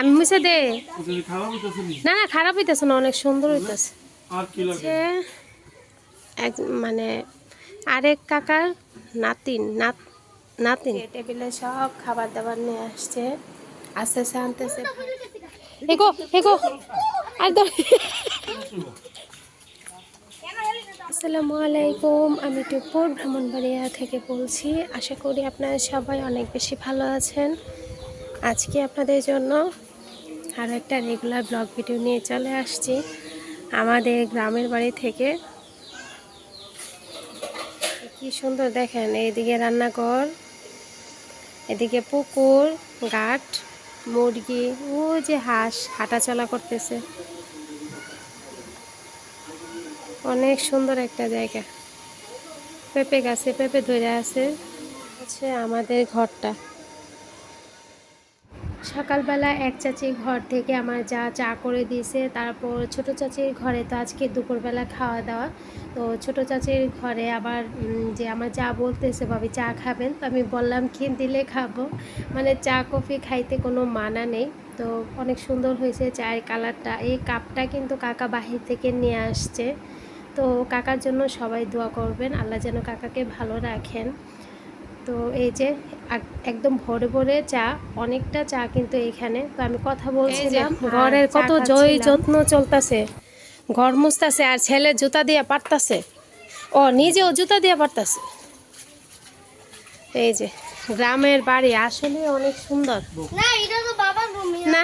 আমি মুছে দে। যদি খারাপ হইতেছে নি? না খারাপ হইতেছে না অনেক সুন্দর হইতেছে। আর কি লাগে? হচ্ছে এক মানে আরেক কাকার নাতিন নাত নাতিন। টেবিলে সব খাবার দাবার নিয়ে আসছে আস্তে আস্তে আনতেছে এগো এগো আর ধর। আসসালামু আলাইকুম আমি টুপুর ভ্রমণবাড়িয়া থেকে বলছি আশা করি আপনারা সবাই অনেক বেশি ভালো আছেন। আজকে আপনাদের জন্য আরও একটা রেগুলার ব্লগ ভিডিও নিয়ে চলে আসছি আমাদের গ্রামের বাড়ি থেকে। কি সুন্দর দেখেন, এইদিকে রান্নাঘর, এদিকে পুকুর ঘাট মুরগি ও যে হাঁস, হাঁটাচলা করতেছে। অনেক সুন্দর একটা জায়গা। পেঁপে গাছে, পেঁপে ধরে আছে। হচ্ছে আমাদের ঘরটা। সকালবেলা এক চাচির ঘর থেকে আমার যা চা করে দিয়েছে, তারপর ছোট চাচির ঘরে তো আজকে দুপুরবেলা খাওয়া দাওয়া। তো ছোট চাচির ঘরে আবার যে আমার যা বলতেছে, ভাবি, চা খাবেন? তো আমি বললাম, কি দিলে খাব? মানে চা, কফি খাইতে কোনো মানা নেই। তো অনেক সুন্দর হয়েছে চায়ের কালারটা। এই কাপটা কিন্তু কাকা বাহির থেকে নিয়ে আসছে। তো কাকার জন্য সবাই দোয়া করবেন। আল্লাহ যেন কাকাকে ভালো রাখেন। তো এই যে একদম ভরে ভরে চা অনেকটা চা কিন্তু এখানে। তো আমি কথা বলছিলাম ঘরের কত জয় যত্ন চলতেছে। ঘর মুছতাছে আর ছেলে জুতা দিয়ে পারতাছে ও নিজেও জুতা দিয়ে পারতাছে এই যে গ্রামের বাড়ি আসলে অনেক সুন্দর। না এটা তো বাবার রুম না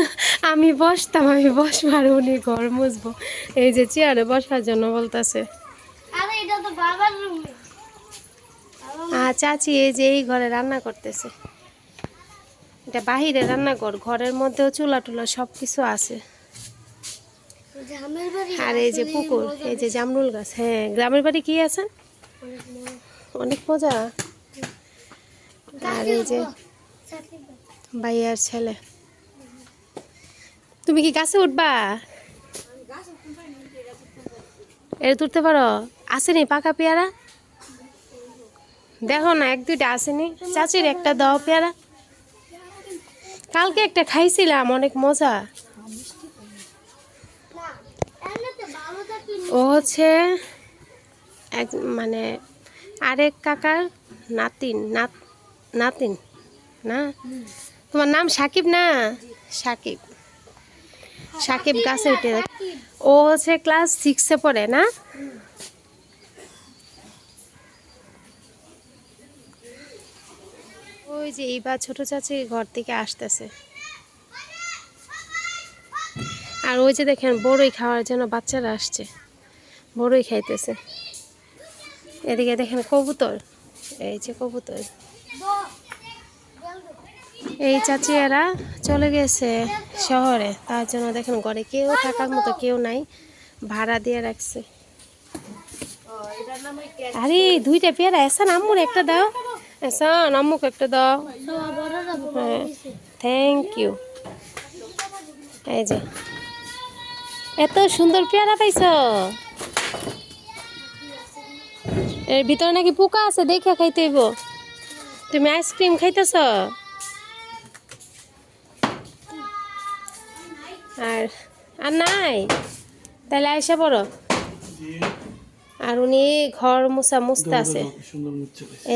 আমি বসতাম আমি বসবার উনি ঘর মুছবো। এই যে চেয়ারে বসার জন্য বলতাছে। আরে এটা তো বাবার রুম। চাচি এই যে এই ঘরে রান্না করতেছে। এটা বাহিরে রান্নাঘর ঘরের মধ্যেও চুলা টুলা সব কিছু আছে আর এই যে পুকুর এই যে জামরুল গাছ হ্যাঁ গ্রামের বাড়ি কি আছে? অনেক মজা। আর এই যে ভাইয়ার ছেলে। তুমি কি গাছে উঠবা? এর তুলতে পারো? আসেনি পাকা পেয়ারা? দেখো না, এক, দুইটা আসেনি। চাচির একটা দাও পেয়ারা। কালকে একটা খাইছিলাম, অনেক মজা। ও হচ্ছে এক মানে আরেক কাকার নাতিন, নাত, নাতিন, না? তোমার নাম সাকিব না? সাকিব। সাকিব গাছে উঠে ও হচ্ছে ক্লাস সিক্সে পড়ে, না? ওই যে এইবার ছোট চাচির ঘর থেকে আসতেছে। আর ওই যে দেখেন, বড়ই খাওয়ার জন্য বাচ্চারা আসছে। বড়ই খাইতেছে। এদিকে দেখেন কবুতর। এই যে কবুতর। এই চাচিয়ারা চলে গেছে শহরে। তার জন্য দেখেন ঘরে কেউ থাকার মতো কেউ নাই। ভাড়া দিয়ে রাখছে। আরে, দুইটা পেয়ারা এসান আম্মুর একটা দাও। এসান আম্মুকে একটা দাও। হ্যাঁ থ্যাংক ইউ এই যে। এত সুন্দর পেয়ারা পাইছ? এর ভিতরে নাকি পোকা আছে, দেখে খাইতে হইব। তুমি আইসক্রিম খাইতেছ? আর আর নাই? তাহলে আইসা পড়ো। আর উনি ঘর মোছা মুছতে আছে।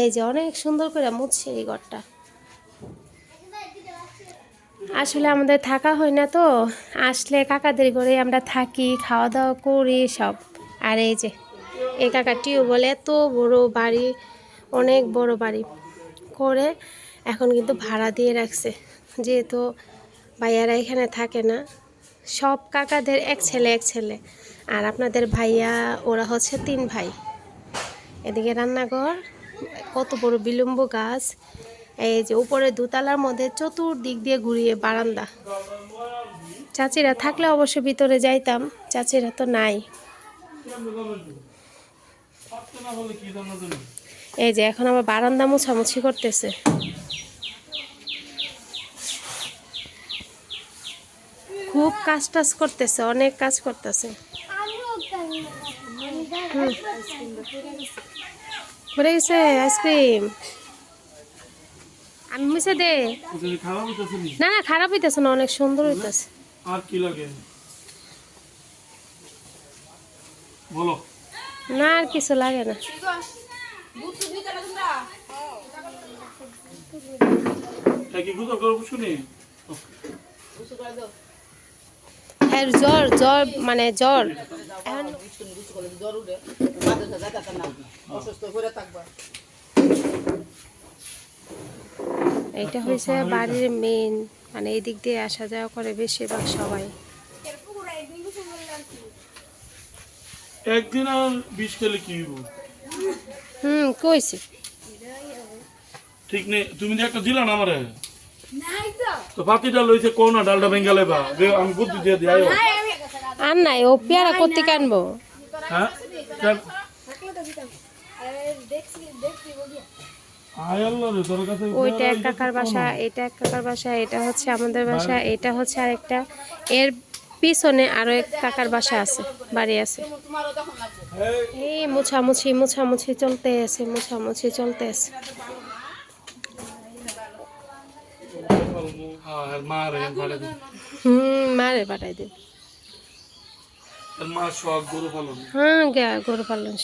এই যে অনেক সুন্দর করে মুছছে এই ঘরটা। আসলে আমাদের থাকা হয় না তো আসলে কাকাদের ঘরে আমরা থাকি খাওয়া দাওয়া করি সব। আর এই যে এই কাকা টিউবওয়েল এত বড় বাড়ি অনেক বড় বাড়ি করে এখন কিন্তু ভাড়া দিয়ে রাখছে। যেহেতু ভাইয়ারা এখানে থাকে না সব কাকাদের এক ছেলে এক ছেলে। আর আপনাদের ভাইয়া, ওরা হচ্ছে তিন ভাই। এদিকে রান্নাঘর, কত বড় বিলম্ব গাছ। এই যে উপরে দোতলার মধ্যে চতুর্দিক দিয়ে ঘুরিয়ে বারান্দা। চাচিরা থাকলে অবশ্য ভিতরে যাইতাম, চাচিরা তো নাই। এই যে এখন আবার বারান্দা মোছামুছি করতেছে। খুব কাজ টাজ করতেছে, অনেক কাজ করতেছে। পড়ে গেছে আইসক্রিম আমি মুছে দে। নি? না না খারাপ হইতেছে না অনেক সুন্দর হইতেছে। আর কি লাগে? বলো। না আর কিছু লাগে না। কি গুজব করব শুনি? হ্যাঁ জ্বর জ্বর মানে জ্বর। এখন এইটা হয়েছে বাড়ির মেন মানে এই দিক দিয়ে আসা যাওয়া করে বেশিরভাগ সবাই। একদিন আর বিষ খেলে কি হুম কইছি। ঠিক নেই তুমি একটা দিলা না আমারে? তো লইছে কোন ডালটা বেঙ্গালে বা আমি বুদ্ধি দিয়ে দিই আয়ো। আর নাই ও পেয়ারা করতে আনব? হ্যাঁ? ওইটা এক কাকার বাসা এটা এক কাকার বাসা এটা হচ্ছে আমাদের বাসা এটা হচ্ছে আরেকটা। এর পিছনে আরও এক কাকার বাসা আছে বাড়ি আছে। এই মুছামুছি মুছামুছি চলতে আছে মুছামুছি চলতে আছে হ্যাঁ আর মা রে ভাড়া দিই হুম দিন মা শখ গরু পালন। হ্যাঁ গরু পালন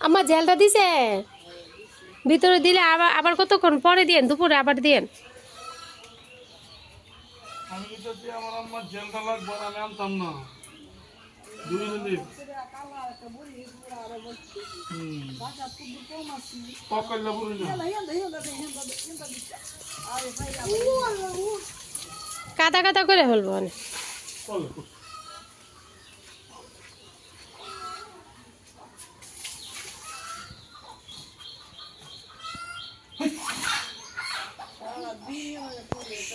আমার জেলটা দিছে? ভিতরে দিলে আবার আবার কতক্ষণ? পরে দিয়েন দুপুরে আবার দিয়েন। আমি যদি আমার আম্মা জেলটা লাগবে আমি আনতাম না দুই দিন হুম পকাইলা বলি না কাদা কাদা করে ফেলব অনেক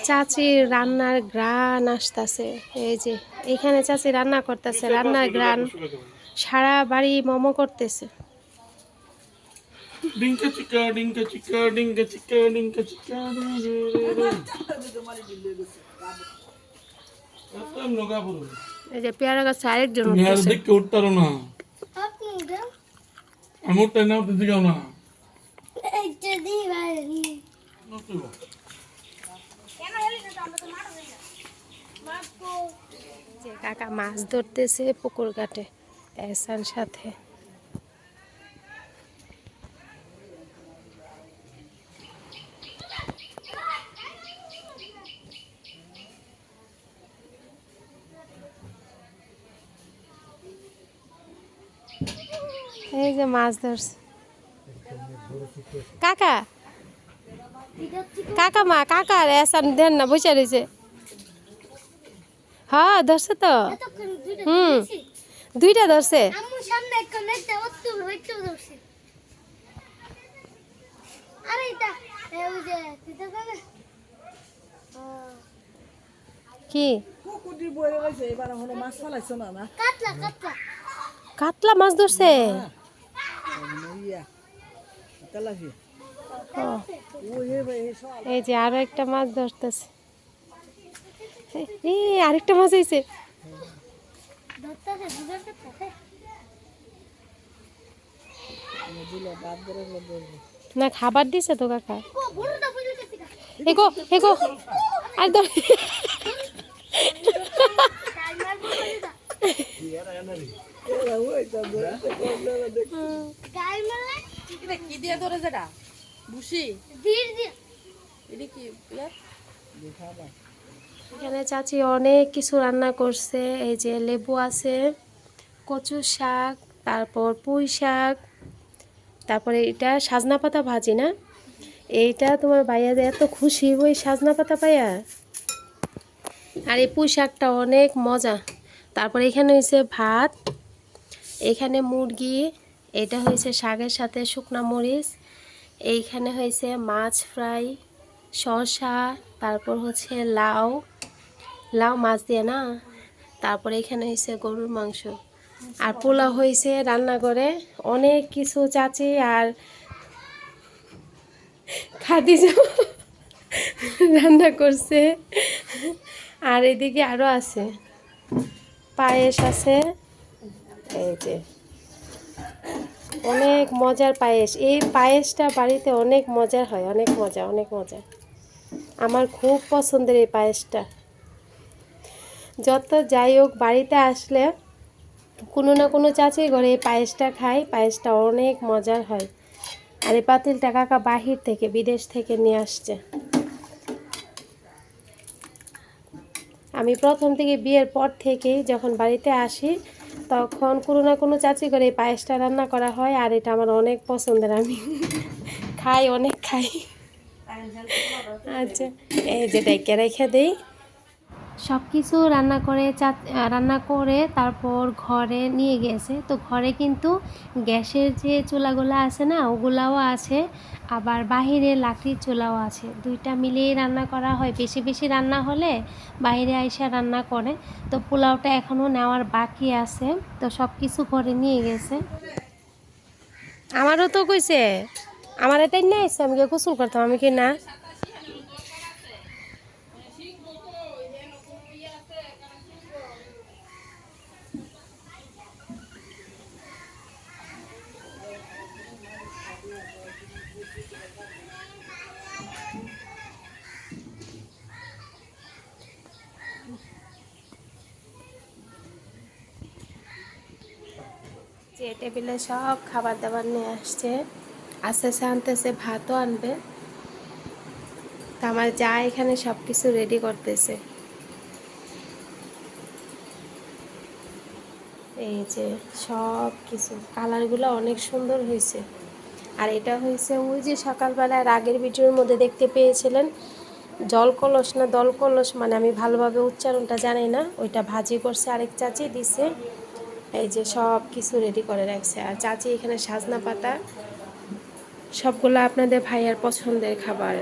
চলো চাচি রান্নার গ্রান আসতেছে। এই যে এখানে চাচি রান্না করতেছে রান্নার গ্রান সারা বাড়ি মোমো করতেছে। এই যে পেয়ারা গাছ আরেকজন দেখতে উঠতারো না। আমি উঠতে না উঠতে না এইটা দিয়ে বাইরে নতুবা। যে কাকা মাছ ধরতেছে পুকুর ঘাটে এসার সাথে। এই যে মাছ ধরছে। কাকা কাকা মা, কাকা এসান দেন না, বসে রয়েছে। হ্যাঁ ধরছে তো। হুম। দুইটা ধরছে। কি? কাতলা মাছ ধরছে? সব। এই যে আরও একটা মাছ ধরতেছে। এই আরেকটা মাছ হয়েছে না খাবার দিছে তো কাকা। এগো এগো আর ধর। কি দিয়ে ধরে যেটা বুসি দিয়ে। এটা কি? দেখাবা এখানে চাচি অনেক কিছু রান্না করছে, এই যে লেবু আছে, কচু শাক, তারপর পুঁই শাক, তারপরে এটা সাজনা পাতা ভাজি না? এইটা তোমার বাইয়া যে এত খুশি, ওই সাজনা পাতা পাইয়া? আর এই পুঁই শাকটা অনেক মজা। তারপরে এখানে হয়েছে ভাত, এখানে মুরগি, এটা হয়েছে শাকের সাথে শুকনা মরিচ, এইখানে হয়েছে মাছ ফ্রাই, শসা, তারপর হচ্ছে লাউ। লাউ মাছ দিয়ে না, তারপরে এখানে হয়েছে গরুর মাংস। আর পোলাও হয়েছে রান্নাঘরে অনেক কিছু চাচি আর খাদিজা রান্না করছে। আর এদিকে আরও আছে, পায়েস আছে। এই যে, অনেক মজার পায়েস। এই পায়েসটা বাড়িতে অনেক মজার হয়, অনেক মজা অনেক মজা। আমার খুব পছন্দের এই পায়েসটা। যত যাই হোক বাড়িতে আসলে কোনো না কোনো চাচির ঘরে এই পায়েসটা খাই পায়েসটা অনেক মজার হয়। আর এই পাতিলটা কাকা বাহির থেকে বিদেশ থেকে নিয়ে আসছে। আমি প্রথম থেকে বিয়ের পর থেকেই যখন বাড়িতে আসি তখন কোনো না কোনো চাচি করে এই পায়েসটা রান্না করা হয় আর এটা আমার অনেক পছন্দের আমি খাই অনেক খাই। আচ্ছা এই যে ডেকে রেখে দিই। সব কিছু রান্না করে চা রান্না করে তারপর ঘরে নিয়ে গেছে। তো ঘরে কিন্তু গ্যাসের যে চুলাগুলো আছে না, ওগুলাও আছে। আবার বাহিরে লাকড়ির চুলাও আছে। দুইটা মিলিয়ে রান্না করা হয়। বেশি বেশি রান্না হলে বাইরে আইসা রান্না করে। তো পোলাওটা এখনও নেওয়ার বাকি আছে। তো সব কিছু ঘরে নিয়ে গেছে। আমারও তো কইছে, আমার এটাই নিয়ে আসছে আমি গোসল করতাম? আমি কি না। যে টেবিলে সব খাবার দাবার নিয়ে আসছে আস্তে আস্তে আনতেছে, ভাতও আনবে। তা আমার যা এখানে সব কিছু রেডি করতেছে। এই যে সব কিছু কালারগুলো অনেক সুন্দর হয়েছে। আর এটা হয়েছে ওই যে সকালবেলায় আগের ভিডিওর মধ্যে দেখতে পেয়েছিলেন জল কলস না দল কলস মানে আমি ভালোভাবে উচ্চারণটা জানি না, ওইটা ভাজি করছে আরেক চাচি, দিছে। এই যে সব কিছু রেডি করে রাখছে। আর চাচি এখানে সাজনা পাতা, সবগুলো আপনাদের ভাইয়ার পছন্দের খাবার।